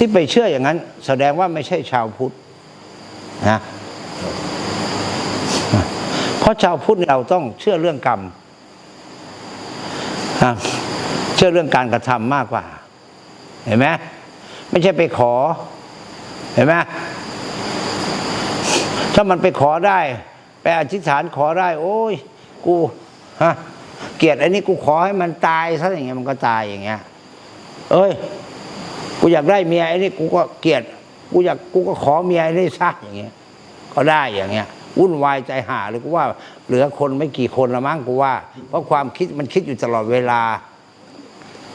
ที่ไปเชื่ออย่างนั้น แสดงว่าไม่ใช่ชาวพุทธนะเพราะชาวพุทธเราต้องเชื่อเรื่องกรรมนะเชื่อเรื่องการกระทำมากกว่า เห็นไหมไม่ใช่ไปขอ เห็นไหมถ้ามันไปขอได้ ไปอธิษฐานขอได้ โอ้ย กูฮะเกลียดไอ้นี่กูขอให้มันตายซะอย่างเงี้ยมันก็ตายอย่างเงี้ย เอ้ย กูอยากได้เมียไอ้นี่กูก็เกลียดกูอยากกูก็ขอเมียไอ้นี่ซะอย่างเงี้ยก็ได้อย่างเงี้ยวุ่นวายใจหาเลยกูว่า เหลือคนไม่กี่คนละมั้งกูว่า เพราะความคิดมันคิดอยู่ตลอดเวลา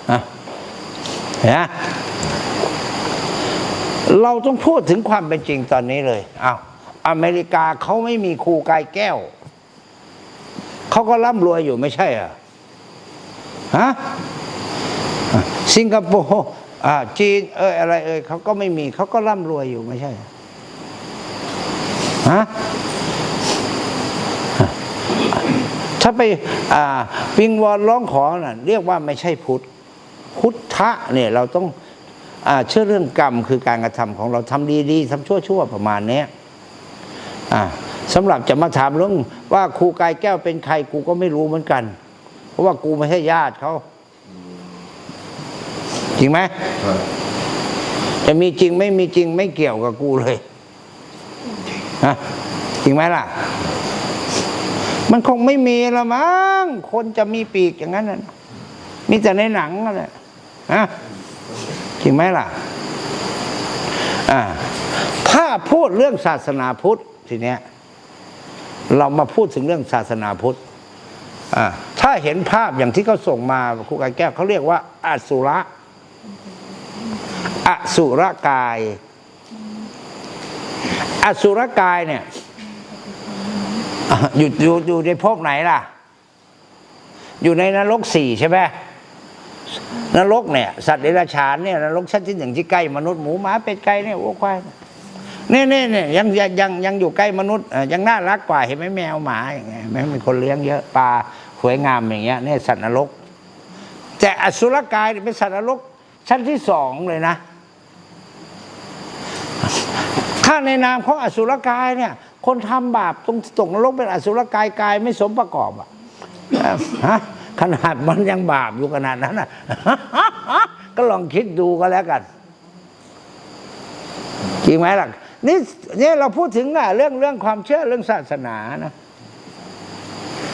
อะเนไหมเราต้องพูดถึงความเป็นจริงตอนนี้เลยอ้าวอเมริกาเขาไม่มีครูกายแก้ว เขาก็ร่ำรวยอยู่ไม่ใช่เหรอฮะสิงคโปร์ จีนเอออะไรเอยเขาก็ไม่มีเขาก็ร่ำรวยอยู่ไม่ใช่ฮะถ้าไปอ่าวิงวอนร้องขอน่ะเรียกว่าไม่ใช่พุทธ พุทธะเนี่ยเราต้องอาเชื่อเรื่องกรรมคือการกระทำของเราทำดีๆทำชั่วๆประมาณเนี้ยอ่าสำหรับจะมาถามเรื่องว่าครูกายแก้วเป็นใครกูก็ไม่รู้เหมือนกัน เพราะว่ากูไม่ใช่ญาติเขา ริงไหมครับจะมีจริงไม่มีจริงไม่เกี่ยวกับกูเลยฮะจริงไหมล่ะ มันคงไม่มีละมั้งคนจะมีปีกอย่างนั้นน่ะมีแต่ในหนังนั่นแหละฮะจริงไหมล่ะอ่าถ้าพูดเรื่องศาสนาพุทธทีเนี้ยเรามาพูดถึงเรื่องศาสนาพุทธอ่าถ้าเห็นภาพอย่างที่เขาส่งมาครูกายแก้วเขาเรียกว่าอสุระ อสุรกาย อสุรกายเนี่ยอยู่อยู่อยู่ในภพไหนล่ะ อยู่ในนรกสี่ใช่ไหมนรกเนี่ย สัตว์เดรัจฉานเนี่ยนรกชั้นที่หนึ่งที่ใกล้มนุษย์หมูหมาเป็ดไก่เนี่ยวัวควายเนี่ยเนี่ยเนี่ยยังยังยังยังอยู่ใกล้มนุษย์ยังน่ารักกว่าเห็นไหมแมวหมาอย่างเงี้ยแม้มีคนเลี้ยงเยอะปลาสวยงามอย่างเงี้ยเนี่ยสัตว์นรก แต่อสุรกายเป็นสัตว์นรก ชั้นที่สองเลยนะ ถ้าในนามของอสุรกายเนี่ย คนทำบาปตรงตกนรกเป็นอสุรกายกายไม่สมประกอบอะฮะขนาดมันยังบาปอยู่ขนาดนั้นอะก็ลองคิดดูก็แล้วกันจริงไหมล่ะนี่นี่เราพูดถึงอะเรื่องเรื่องความเชื่อเรื่องศาสนานะ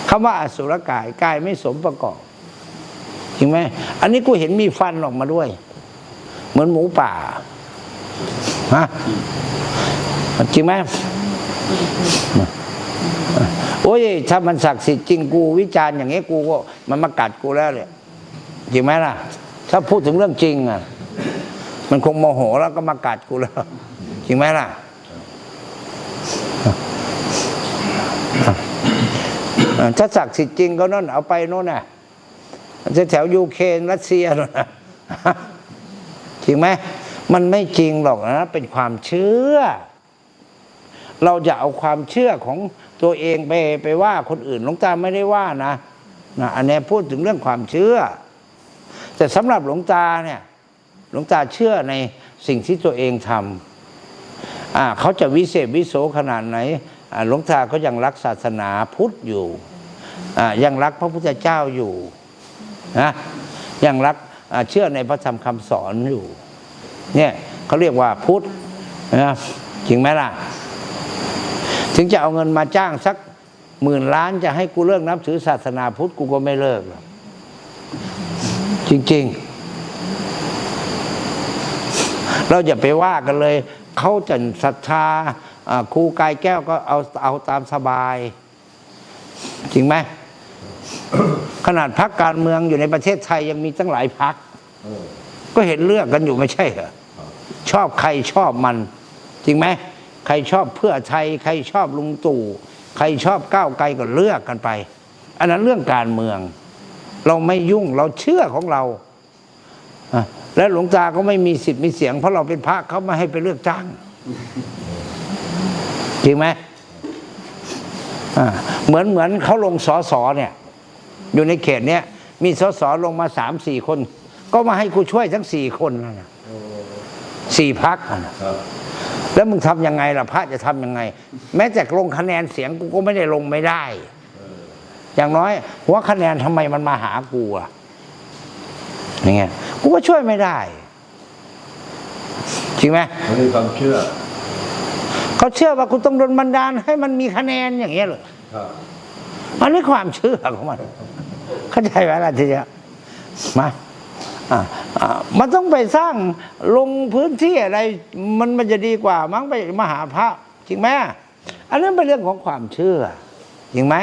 คำว่าอสุรกายกายไม่สมประกอบ จริงไหมอันนี้กูเห็นมีฟันออกมาด้วย เหมือนหมูป่าฮะจริงไหมโอ้ยถ้ามันศักดิ์สิทธิ์จริงกูวิจารณ์อย่างนี้กูก็มันมากัดกูแล้วเลยจริงไหมล่ะ ถ้าพูดถึงเรื่องจริงอะ มันคงโมโหแล้วก็มากัดกูแล้วจริงไหมล่ะถ้าศักดิ์สิทธิ์จริงก็นั่นเอาไปโน่นน่ะ แถวยูเครนรัสเซียนะจริงไหมมันไม่จริงหรอกนะ เป็นความเชื่อ เราจะเอาความเชื่อของตัวเองไปไปว่าคนอื่นหลวงตาไม่ได้ว่านะนะอันนี้พูดถึงเรื่องความเชื่อ แต่สำหรับหลวงตาเนี่ยหลวงตาเชื่อในสิ่งที่ตัวเองทำอ่าเขาจะวิเศษวิโสขนาดไหนหลวงตาก็ยังรักศาสนาพุทธอยู่อ่ายังรักพระพุทธเจ้าอยู่ นะยังรักเชื่อในพระธรรมคำสอนอยู่ เนี่ยเขาเรียกว่าพุทธนะจริงไหมล่ะ ถึงจะเอาเงินมาจ้างสักหมื่นล้านจะให้กูเลิกนับถือศาสนาพุทธกูก็ไม่เลิกหรอกจริง ๆ เราอย่าไปว่ากันเลย เขาจะศรัทธาครูกายแก้วก็เอาเอาตามสบาย จริงไหม ขนาดพักการเมืองอยู่ในประเทศไทยยังมีตั้งหลายพักเออก็เห็นเลือกกันอยู่ไม่ใช่เหรอชอบใครชอบมัน จริงไหมใครชอบเพื่อไทย ใครชอบลุงตู่ใครชอบก้าวไกลก็เลือกกันไป อันนั้นเรื่องการเมือง เราไม่ยุ่งเราเชื่อของเราอะและหลวงตาก็ไม่มีสิทธิ์มีเสียง เพราะเราเป็นพระเขาไม่ให้ไปเลือกจ้างจริงไหมอ่าเหมือนเหมือนเขาลงสอสอเนี่ย อยู่ในเขตเนี้ยมีสสลงมาสามสี่คน ก็มาให้กูช่วยทั้งสี่คนนั่นน่ะสี่พักอะนะครับแล้วมึงทำยังไงล่ะพระจะทำยังไง แม้แต่ลงคะแนนเสียงกูก็ไม่ได้ลงไม่ได้ อย่างน้อยหัวคะแนนทำไมมันมาหากูอะอย่างเงี้ยกูก็ช่วยไม่ได้ จริงไหมมันมีความเชื่อ เขาเชื่อว่ากูต้องโดนบันดาลให้มันมีคะแนนอย่างเงี้ยเหรอครับมันนี่ความเชื่อของมัน เข้าใจไหมล่ะทีเนี้ยมาอ่าอ่ามันต้องไปสร้างลงพื้นที่อะไร มันมันจะดีกว่า มั้งไปมหาพระจริงไหมอันนั้นเป็นเรื่องของความเชื่อจริงไหม